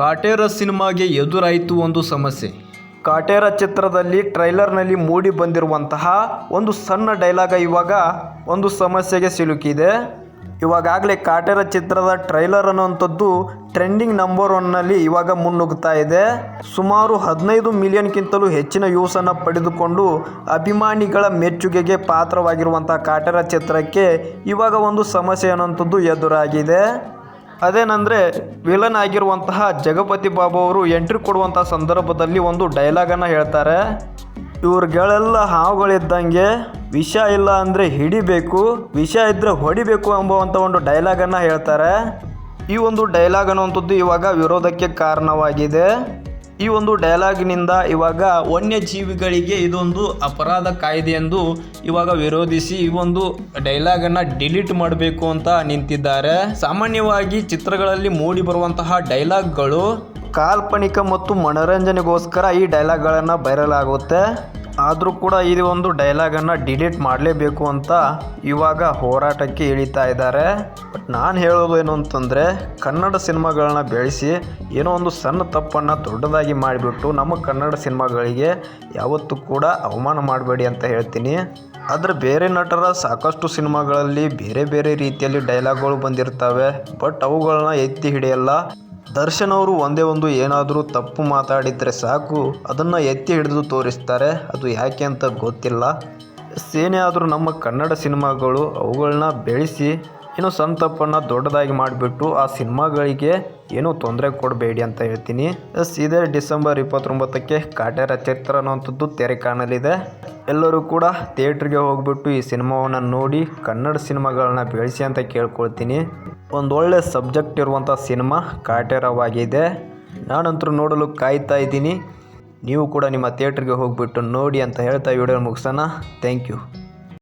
ಕಾಟೇರ ಸಿನಿಮಾಗೆ ಎದುರಾಯಿತು ಒಂದು ಸಮಸ್ಯೆ. ಕಾಟೇರ ಚಿತ್ರದಲ್ಲಿ ಟ್ರೈಲರ್ನಲ್ಲಿ ಮೂಡಿ ಬಂದಿರುವಂತಹ ಒಂದು ಸಣ್ಣ ಡೈಲಾಗ ಇವಾಗ ಒಂದು ಸಮಸ್ಯೆಗೆ ಸಿಲುಕಿದೆ. ಇವಾಗಲೇ ಕಾಟೇರ ಚಿತ್ರದ ಟ್ರೈಲರ್ ಅನ್ನುವಂಥದ್ದು ಟ್ರೆಂಡಿಂಗ್ ನಂಬರ್ ಒನ್ನಲ್ಲಿ ಇವಾಗ ಮುನ್ನುಗ್ತಾ ಇದೆ. ಸುಮಾರು ಹದಿನೈದು ಮಿಲಿಯನ್ಗಿಂತಲೂ ಹೆಚ್ಚಿನ ವ್ಯೂಸನ್ನು ಪಡೆದುಕೊಂಡು ಅಭಿಮಾನಿಗಳ ಮೆಚ್ಚುಗೆಗೆ ಪಾತ್ರವಾಗಿರುವಂಥ ಕಾಟೇರ ಚಿತ್ರಕ್ಕೆ ಇವಾಗ ಒಂದು ಸಮಸ್ಯೆ ಅನ್ನುವಂಥದ್ದು ಎದುರಾಗಿದೆ. ಅದೇನಂದರೆ, ವಿಲನ್ ಆಗಿರುವಂತಹ ಜಗಪತಿ ಬಾಬು ಅವರು ಎಂಟ್ರಿ ಕೊಡುವಂಥ ಸಂದರ್ಭದಲ್ಲಿ ಒಂದು ಡೈಲಾಗನ್ನು ಹೇಳ್ತಾರೆ. ಇವ್ರಿಗೆಲ್ಲ ಹಾವುಗಳಿದ್ದಂಗೆ ವಿಷ ಇಲ್ಲ ಅಂದರೆ ಹಿಡಿಬೇಕು, ವಿಷ ಇದ್ದರೆ ಹೊಡಿಬೇಕು ಎಂಬುವಂಥ ಒಂದು ಡೈಲಾಗನ್ನು ಹೇಳ್ತಾರೆ. ಈ ಒಂದು ಡೈಲಾಗ್ ಅನ್ನುವಂಥದ್ದು ಇವಾಗ ವಿರೋಧಕ್ಕೆ ಕಾರಣವಾಗಿದೆ. ಈ ಒಂದು ಡೈಲಾಗ್ನಿಂದ ಇವಾಗ ವನ್ಯಜೀವಿಗಳಿಗೆ ಇದೊಂದು ಅಪರಾಧ ಕಾಯ್ದೆ ಎಂದು ಇವಾಗ ವಿರೋಧಿಸಿ ಈ ಒಂದು ಡೈಲಾಗನ್ನು ಡಿಲೀಟ್ ಮಾಡಬೇಕು ಅಂತ ನಿಂತಿದ್ದಾರೆ. ಸಾಮಾನ್ಯವಾಗಿ ಚಿತ್ರಗಳಲ್ಲಿ ಮೂಡಿ ಬರುವಂತಹ ಡೈಲಾಗ್ಗಳು ಕಾಲ್ಪನಿಕ ಮತ್ತು ಮನೋರಂಜನೆಗೋಸ್ಕರ ಈ ಡೈಲಾಗ್ಗಳನ್ನು ಬರೆಯಲಾಗುತ್ತೆ ಆದರೂ ಕೂಡ ಇದು ಒಂದು ಡೈಲಾಗನ್ನು ಡಿಲೀಟ್ ಮಾಡಲೇಬೇಕು ಅಂತ ಇವಾಗ ಹೋರಾಟಕ್ಕೆ ಇಳಿತಾ ಇದ್ದಾರೆ. ಬಟ್ ನಾನು ಹೇಳೋದು ಏನು ಅಂತಂದರೆ, ಕನ್ನಡ ಸಿನಿಮಾಗಳನ್ನ ಬೆಳೆಸಿ ಏನೋ ಒಂದು ಸಣ್ಣ ತಪ್ಪನ್ನು ದೊಡ್ಡದಾಗಿ ಮಾಡಿಬಿಟ್ಟು ನಮ್ಮ ಕನ್ನಡ ಸಿನಿಮಾಗಳಿಗೆ ಯಾವತ್ತೂ ಕೂಡ ಅವಮಾನ ಮಾಡಬೇಡಿ ಅಂತ ಹೇಳ್ತೀನಿ. ಆದರೆ ಬೇರೆ ನಟರ ಸಾಕಷ್ಟು ಸಿನಿಮಾಗಳಲ್ಲಿ ಬೇರೆ ಬೇರೆ ರೀತಿಯಲ್ಲಿ ಡೈಲಾಗ್ಗಳು ಬಂದಿರ್ತವೆ. ಬಟ್ ಅವುಗಳನ್ನ ಎತ್ತಿ ಹಿಡಿಯಲ್ಲ. ದರ್ಶನ್ ಅವರು ಒಂದೇ ಒಂದು ಏನಾದರೂ ತಪ್ಪು ಮಾತಾಡಿದರೆ ಸಾಕು. ಅದನ್ನು ಎತ್ತಿ ಹಿಡಿದು ತೋರಿಸ್ತಾರೆ. ಅದು ಯಾಕೆ ಅಂತ ಗೊತ್ತಿಲ್ಲ. ಸೇನೆ ಆದರೂ ನಮ್ಮ ಕನ್ನಡ ಸಿನಿಮಾಗಳು ಅವುಗಳನ್ನ ಬೆಳೆಸಿ ಏನೋ ಸಣ್ಣ ದೊಡ್ಡದಾಗಿ ಮಾಡಿಬಿಟ್ಟು ಆ ಸಿನಿಮಾಗಳಿಗೆ ಏನೂ ತೊಂದರೆ ಕೊಡಬೇಡಿ ಅಂತ ಹೇಳ್ತೀನಿ. ಎಸ್ ಇದೇ ಡಿಸೆಂಬರ್ ಇಪ್ಪತ್ತೊಂಬತ್ತಕ್ಕೆ ಕಾಟೇರ ಚಿತ್ರ ಅನ್ನುವಂಥದ್ದು ತೆರೆ ಕಾಣಲಿದೆ. ಎಲ್ಲರೂ ಕೂಡ ಥಿಯೇಟ್ರಿಗೆ ಹೋಗ್ಬಿಟ್ಟು ಈ ಸಿನಿಮಾವನ್ನು ನೋಡಿ ಕನ್ನಡ ಸಿನಿಮಾಗಳನ್ನ ಬೆಳೆಸಿ ಅಂತ ಕೇಳ್ಕೊಳ್ತೀನಿ. ಒಂದು ಒಳ್ಳೆ ಸಬ್ಜೆಕ್ಟ್ ಇರುವಂಥ ಸಿನಿಮಾ ಕಾಟೇರವಾಗಿದೆ. ನಾನಂತರೂ ನೋಡಲು ಕಾಯ್ತಾ ಇದ್ದೀನಿ. ನೀವು ಕೂಡ ನಿಮ್ಮ ಥಿಯೇಟ್ರಿಗೆ ಹೋಗ್ಬಿಟ್ಟು ನೋಡಿ ಅಂತ ಹೇಳ್ತಾ ವಿಡಿಯೋ ಮುಗಿಸೋಣ. Thank you.